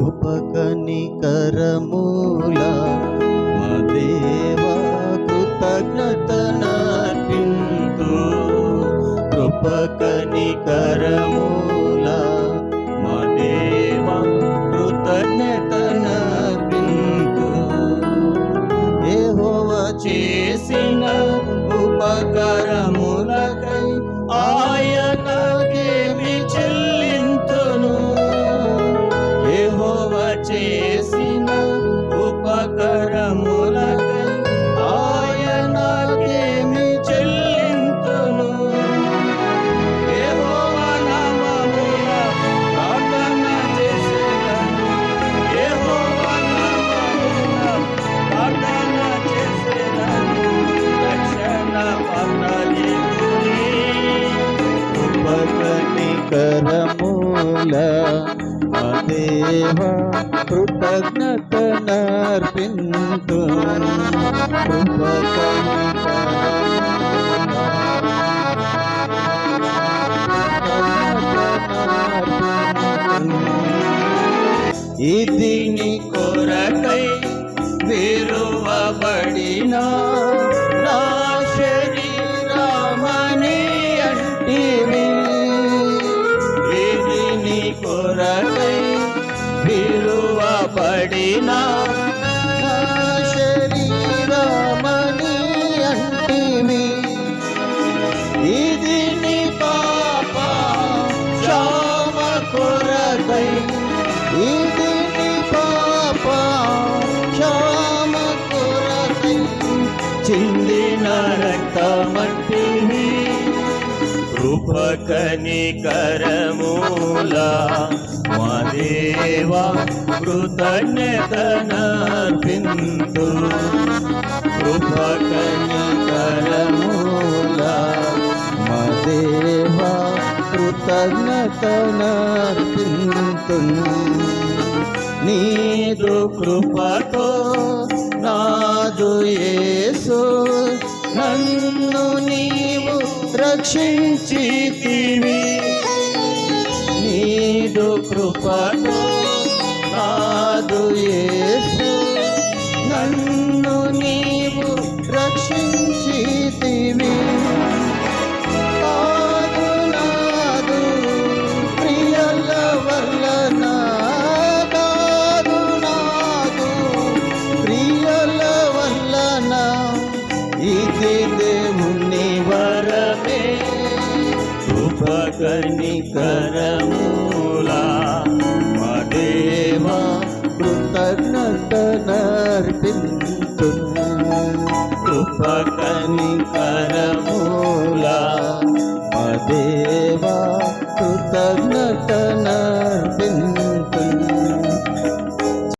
కృపకనికరమూలా మా దేవా కృతజ్ఞతనాటింతు కృపకనికరమూలా ఉపకనికరముల దేవ కృతజ్ఞత ఇది నీ కొరకై విరువబడినా. కొరకై విరువబడిన నా శరీరమని ఇది నీ పాప క్షామ కొరకై. ఇది నీ పాప క్షామ కొరకై. చిందిన రక్తమ కృపకనికరమూల మా దేవా కృతజ్ఞతనర్పింతు. కృపకనికరమూల మా దేవా కృతజ్ఞతనర్పింతు. నీదు కృపతో నాదు యేసు నన్ను నీ రక్షించితివి నీదు కృపతో నాదు యేసు. నన్ను నీవు రక్షించితివి కాదు ఇది ఉపకనికరములా మా దేవా కృతజ్ఞత నర్పింతు ఉపకనికరములా మా దేవా కృతజ్ఞత